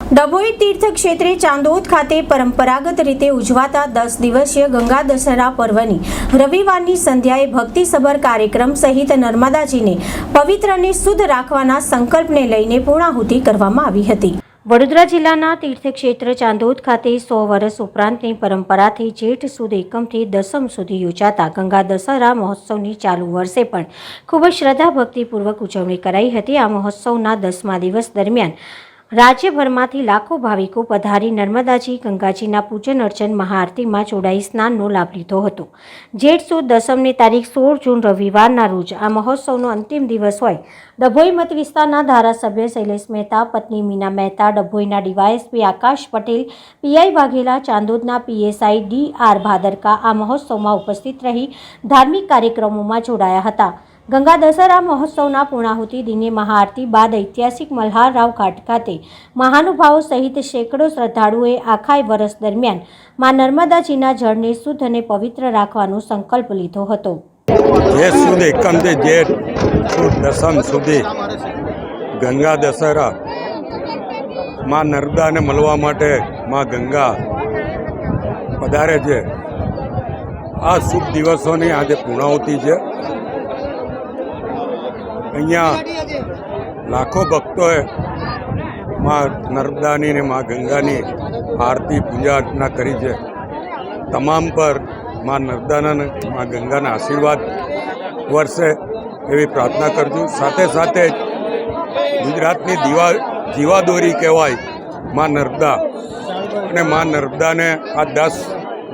ડભોઈ તીર્થ ક્ષેત્રે ચાંદોદ ખાતે પરંપરાગત રીતે ઉજવાતા દસ દિવસીય ગંગા દશેરા પર્વની રવિવારની સંધ્યાએ ભક્તિસભર કાર્યક્રમ સહિત નર્મદાજીને પવિત્ર અને શુદ્ધ રાખવાના સંકલ્પને લઈને પૂર્ણાહુતિ કરવામાં આવી હતી. વડોદરા જિલ્લાના તીર્થક્ષેત્ર ચાંદોદ ખાતે સો વર્ષ ઉપરાંતની પરંપરાથી જેઠ સુદ એકમથી દસમ સુધી યોજાતા ગંગા દશહરા મહોત્સવની ચાલુ વર્ષે પણ ખૂબ જ શ્રદ્ધા ભક્તિપૂર્વક ઉજવણી કરાઈ હતી. આ મહોત્સવના દસમા દિવસ દરમિયાન રાજ્યભરમાંથી લાખો ભાવિકો પધારી નર્મદાજી, ગંગાજીના પૂજન અર્ચન, મહાઆરતીમાં જોડાઈ સ્નાનનો લાભ લીધો હતો. જેઠ સુદ દસમની તારીખ સોળ જૂન રવિવારના રોજ આ મહોત્સવનો અંતિમ દિવસ હોય, ડભોઈ મત વિસ્તારના ધારાસભ્ય શૈલેષ મહેતા, પત્ની મીના મહેતા, ડભોઈના ડીવાયએસપી આકાશ પટેલ, પીઆઈ વાઘેલા, ચાંદોદના પીએસઆઈ ડી આર ભાદરકા આ મહોત્સવમાં ઉપસ્થિત રહી ધાર્મિક કાર્યક્રમોમાં જોડાયા હતા. ગંગા દશેરા મહોત્સવના પૂર્ણાહુતિ દિને મહાઆરતી બાદ ઐતિહાસિક મલ્હારરાવ ઘાટ ખાતે મહાનુભાવો સહિત સેંકડો શ્રદ્ધાળુઓએ આખાય વર્ષ દરમિયાનમાં નર્મદાજીના જળને શુદ્ધ અને પવિત્ર રાખવાનો સંકલ્પ લીધો હતો. જે સુદ એકમથી જેઠ સુદ દસમ સુધી ગંગા દશહરા માં નર્મદાને મળવા માટે માં ગંગા પધારે છે. આ શુભ દિવસોની આજે પૂર્ણાહુતિ છે. અહીંયા લાખો ભક્તોએ માં નર્મદાની ને માં ગંગાની આરતી, પૂજા અર્ચના કરી છે. તમામ પરમાં નર્મદાના માં ગંગાના આશીર્વાદ વર્ષે એવી પ્રાર્થના કરજો. સાથે સાથે ગુજરાતની દીવા, જીવાદોરી કહેવાયમાં નર્મદા અને માં નર્મદાને આ દસ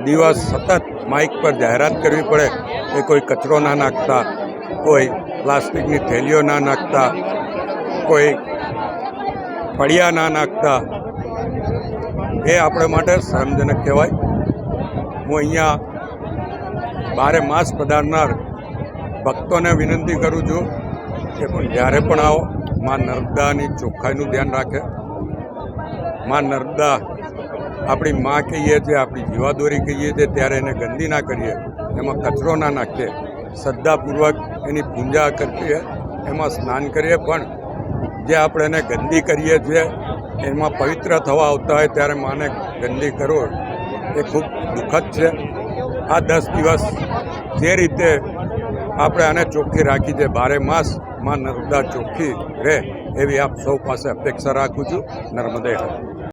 દિવસ સતત માઇક પર જાહેરાત કરવી પડે. એ કોઈ કચરો ના નાખતા, કોઈ પ્લાસ્ટિકની થેલીઓ ના નાખતા, કોઈ ફળિયા ના નાખતા. એ આપણે માટે શરમજનક કહેવાય. હું અહીંયા બારે માસ પધારનાર ભક્તોને વિનંતી કરું છું કે પણ જ્યારે પણ આવો, માં નર્મદાની ચોખ્ખાઈનું ધ્યાન રાખે. માં નર્મદા આપણી માં કહીએ છીએ, આપણી જીવાદોરી કહીએ છીએ, ત્યારે એને ગંદી ના કરીએ, એમાં કચરો ના નાખીએ શ્રદ્ધાપૂર્વક એની પૂજા કરીએ એમાં સ્નાન કરીએ. પણ જે આપણે એને ગંદી કરીએ છીએ, એમાં પવિત્ર થવા આવતા હોય ત્યારે માને ગંદી કરો એ ખૂબ દુઃખદ છે. આ દસ દિવસ જે રીતે આપણે આને ચોખ્ખી રાખી છે, બારે માસમાં નર્મદા ચોખ્ખી રહે એવી આપ સૌ પાસે અપેક્ષા રાખું છું. નર્મદે